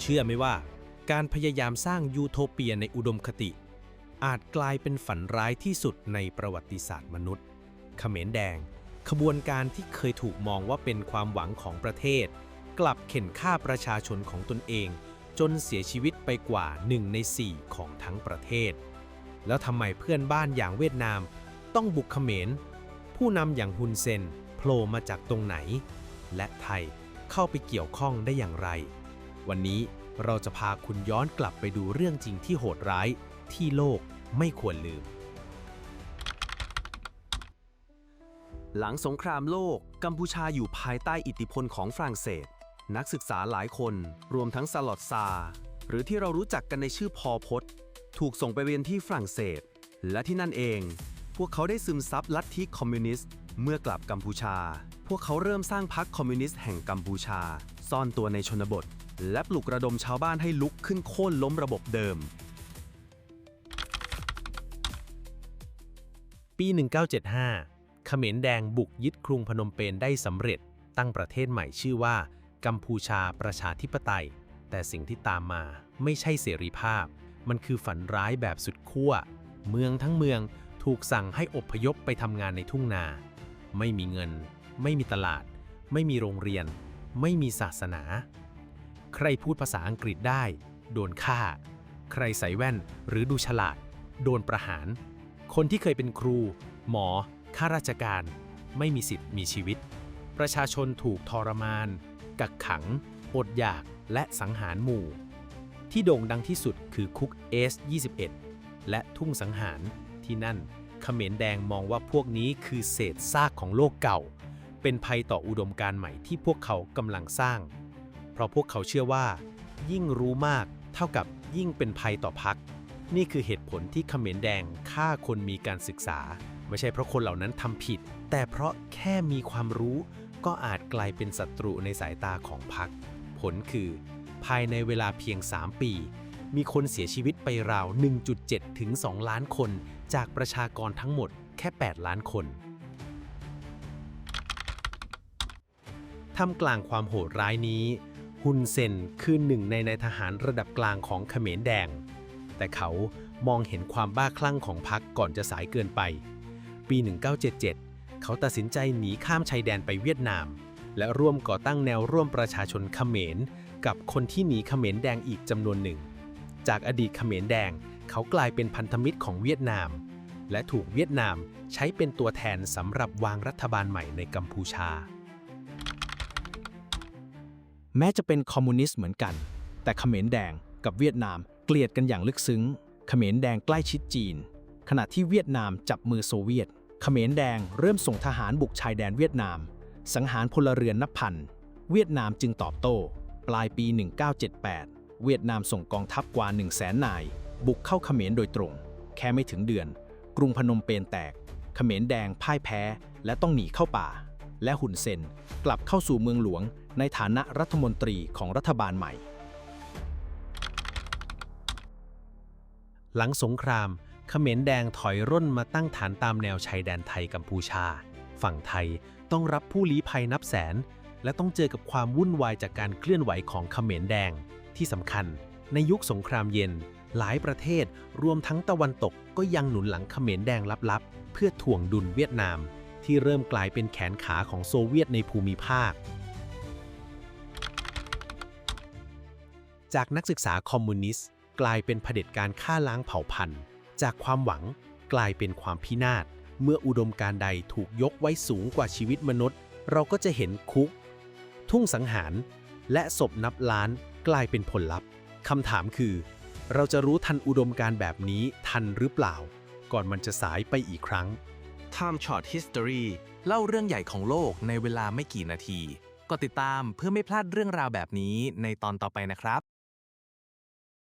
เชื่อไหมว่า การพยายามสร้างยูโทเปียในอุดมคติ อาจกลายเป็นฝันร้ายที่สุดในประวัติศาสตร์มนุษย์เขมรแดง ขบวนการที่เคยถูกมองว่าเป็นความหวังของประเทศ กลับเข็นฆ่าประชาชนของตนเอง จนเสียชีวิตไปกว่า1ใน4ของทั้งประเทศ แล้วทำไมเพื่อนบ้านอย่างเวียดนาม ต้องบุกเขมร ผู้นำอย่างฮุนเซนโผล่มาจากตรงไหน และไทยเข้าไปเกี่ยวข้องได้อย่างไร วันนี้เราจะพาคุณย้อนกลับไปดูเรื่องจริงที่โหดร้าย ที่โลกไม่ควรลืม หลังสงครามโลก กัมพูชาอยู่ภายใต้อิทธิพลของฝรั่งเศส นักศึกษาหลายคน รวมทั้งสลอดซา หรือที่เรารู้จักกันในชื่อพอพศถูกส่งไปเรียนที่ฝรั่งเศส และที่นั่นเอง พวกเขาได้ซึมซับลัทธิคอมมิวนิสต์เมื่อกลับกัมพูชา พวกเขาเริ่มสร้างพรรคคอมมิวนิสต์แห่งกัมพูชา ซ่อนตัวในชนบท และปลุกระดมชาวบ้านให้ลุกขึ้นโค่นล้มระบบเดิม ปี 1975 เขมรแดงบุกยึดกรุงพนมเปญได้สำเร็จ ตั้งประเทศใหม่ชื่อว่า กัมพูชาประชาธิปไตย แต่สิ่งที่ตามมาไม่ใช่เสรีภาพ มันคือฝันร้ายแบบสุดขั้ว เมืองทั้งเมืองถูกสั่งให้อพยพไปทำงานในทุ่งนา ไม่มีเงิน ไม่มีตลาด ไม่มีโรงเรียน ไม่มีศาสนา ใครพูดภาษาอังกฤษได้ โดนฆ่า ใครใส่แว่นหรือดูฉลาด โดนประหาร คนที่เคยเป็นครู หมอ ข้าราชการ ไม่มีสิทธิ์มีชีวิต ประชาชนถูกทรมาน กักขัง อดอยาก และสังหารหมู่ ที่โด่งดังที่สุดคือคุกเอส21และทุ่งสังหาร ที่นั่นเขมรแดงมองว่าพวกนี้คือเศษซากของโลกเก่า เป็นภัยต่ออุดมการณ์ใหม่ที่พวกเขากำลังสร้าง ราะพวกเขาเชื่อว่า ยิ่งรู้มากเท่ากับยิ่งเป็นภัยต่อพรรคนี่คือเหตุผลที่เขมรแดงฆ่าคนมีการศึกษา ไม่ใช่เพราะคนเหล่านั้นทำผิด แต่เพราะแค่มีความรู้ ก็อาจกลายเป็นศัตรูในสายตาของพรรคผลคือ ภายในเวลาเพียง 3 ปี มีคนเสียชีวิตไปราว 1.7 ถึง 2 ล้านคน จากประชากรทั้งหมดแค่ 8 ล้านคนท่ามกลางความโหดร้ายนี้ ฮุนเซนคือหนึ่งในนายทหารระดับกลางของเขมรแดง แต่เขามองเห็นความบ้าคลั่งของพรรคก่อนจะสายเกินไป ปี 1977 เขาตัดสินใจหนีข้ามชายแดนไปเวียดนาม และร่วมก่อตั้งแนวร่วมประชาชนเขมร กับคนที่หนีเขมรแดงอีกจำนวนหนึ่ง จากอดีตเขมรแดง เขากลายเป็นพันธมิตรของเวียดนาม และถูกเวียดนามใช้เป็นตัวแทนสำหรับวางรัฐบาลใหม่ในกัมพูชา แม้จะเป็นคอมมิวนิสต์เหมือนกัน แต่เขมรแดงกับเวียดนามเกลียดกันอย่างลึกซึ้ง เขมรแดงใกล้ชิดจีน ขณะที่เวียดนามจับมือโซเวียต เขมรแดงเริ่มส่งทหารบุกชายแดนเวียดนาม สังหารพลเรือนนับพัน เวียดนามจึงตอบโต้ ปลายปี 1978 เวียดนามส่งกองทัพกว่า 1 0 0 0 0แสนนาย บุกเข้าเขมรโดยตรง แค่ไม่ถึงเดือน กรุงพนมเปญแตก เขมรแดงพ่ายแพ้และต้องหนีเข้าป่า และหุ่นเซนกลับเข้าสู่เมืองหลวง ในฐานะรัฐมนตรีของรัฐบาลใหม่ หลังสงครามเขมรแดงถอยร่นมาตั้งฐานตามแนวชายแดนไทยกัมพูชา ฝั่งไทยต้องรับผู้ลี้ภัยนับแสน และต้องเจอกับความวุ่นวายจากการเคลื่อนไหวของเขมรแดง ที่สำคัญ ในยุคสงครามเย็น หลายประเทศรวมทั้งตะวันตกก็ยังหนุนหลังเขมรแดงลับๆ เพื่อถ่วงดุลเวียดนาม ที่เริ่มกลายเป็นแขนขาของโซเวียตในภูมิภาค จากนักศึกษาคอมมิวนิสต์ กลายเป็นเผด็จการฆ่าล้างเผ่าพันธุ์ จากความหวังกลายเป็นความพินาศ เมื่ออุดมการใดถูกยกไว้สูงกว่าชีวิตมนุษย์ เราก็จะเห็นคุก ทุ่งสังหาร และศพนับล้านกลายเป็นผลลัพธ์คำถามคือ เราจะรู้ทันอุดมการแบบนี้ทันหรือเปล่า ก่อนมันจะสายไปอีกครั้ง Time Short History เล่าเรื่องใหญ่ของโลกในเวลาไม่กี่นาที ก็ติดตามเพื่อไม่พลาดเรื่องราวแบบนี้ในตอนต่อไปนะครับ